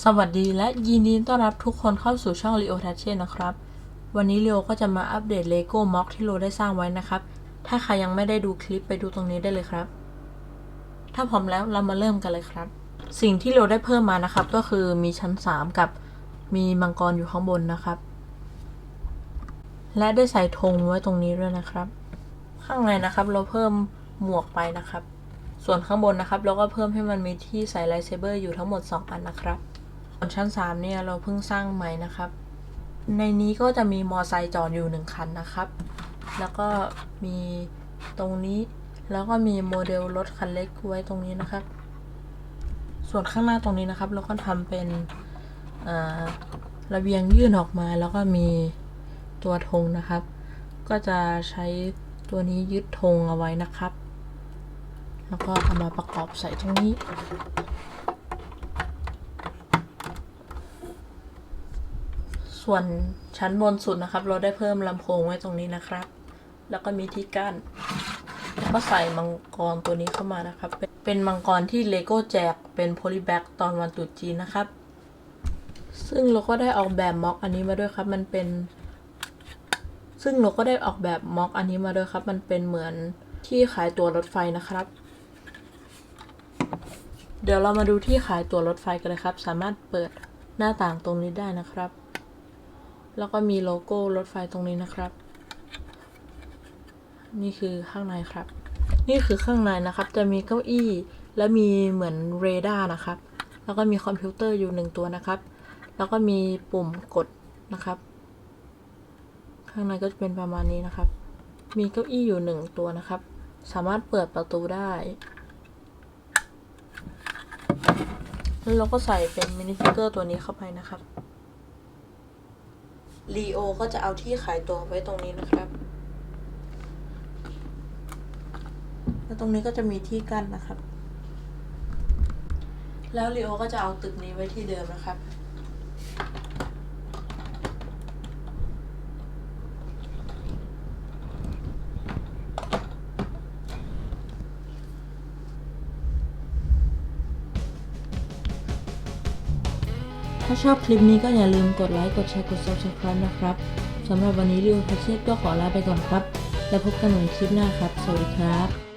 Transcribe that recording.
สวัสดีและยินดีต้อนรับทุกคนเข้าสู่ช่อง Leo t a c h e นะครับ วันนี้ Leo ก็จะมาอัปเดต Lego Mock ที่ Leo ได้สร้างไว้นะครับ ถ้าใครยังไม่ได้ดูคลิปไปดูตรงนี้ได้เลยครับ ถ้าพร้อมแล้วเรามาเริ่มกันเลยครับ สิ่งที่ Leo ได้เพิ่มมานะครับ ก็คือมีชั้น 3 กับมีมังกรอยู่ข้างบนนะครับ และได้ใส่ธงไว้ตรงนี้ด้วยนะครับ ข้างในนะครับเราเพิ่มหมวกไปนะครับ ส่วนข้างบนนะครับ เราก็เพิ่มให้มันมีที่ใส่ไลท์เซเบอร์อยู่ทั้งหมด 2 อันนะครับ นชั้น 3 เนี่ยเราเพิ่งสร้างใหม่นะครับ ในนี้ก็จะมีมอไซค์จอดอยู่1คันนะครับ แล้วก็มีตรงนี้ แล้วก็มีโมเดลรถคันเล็กไว้ตรงนี้นะครับ ส่วนข้างหน้าตรงนี้นะครับ เราก็ทำเป็นระเบียงยื่นออกมา แล้วก็มีตัวธงนะครับ ก็จะใช้ตัวนี้ยึดธงเอาไว้นะครับ แล้วก็เอามาประกอบใส่ตรงนี้ ส่วนชั้นบนสุดนะครับ เราได้เพิ่มลำโพงไว้ตรงนี้นะครับ แล้วก็มีที่กั้นแล้วก็ใส่มังกรตัวนี้เข้ามานะครับ เป็นมังกรที่เลโก้แจกเป็นโพลีแบ็กตอนวันตรุษจีนนะครับ ซึ่งเราก็ได้ออกแบบม็อกอันนี้มาด้วยครับ มันเป็น ซึ่งเราก็ได้ออกแบบม็อกอันนี้มาด้วยครับ มันเป็นเหมือนที่ขายตั๋วรถไฟนะครับ เดี๋ยวเรามาดูที่ขายตั๋วรถไฟกันเลยครับ สามารถเปิดหน้าต่างตรงนี้ได้นะครับ แล้วก็มีโลโก้รถไฟตรงนี้นะครับ นี่คือข้างในครับ นี่คือข้างในนะครับ จะมีเก้าอี้ และมีเหมือนเรดาร์นะครับ แล้วก็มีคอมพิวเตอร์อยู่หนึ่งตัวนะครับ แล้วก็มีปุ่มกดนะครับ ข้างในก็จะเป็นประมาณนี้นะครับ มีเก้าอี้อยู่หนึ่งตัวนะครับ สามารถเปิดประตูได้แล้วเราก็ใส่เป็นมินิฟิกเกอร์ตัวนี้เข้าไปนะครับ ลีโอก็จะเอาที่ขายตัวไว้ตรงนี้นะครับ แล้วตรงนี้ก็จะมีที่กั้นนะครับ แล้วลีโอก็จะเอาตึกนี้ไว้ที่เดิมนะครับ ถ้าชอบคลิปนี้ก็อย่าลืมกดไลค์ กดแชร์ กด subscribe นะครับสำหรับวันนี้ริวพัชเชตก็ขอลาไปก่อนครับ แล้วพบกันใหม่คลิปหน้าครับ สวัสดีครับ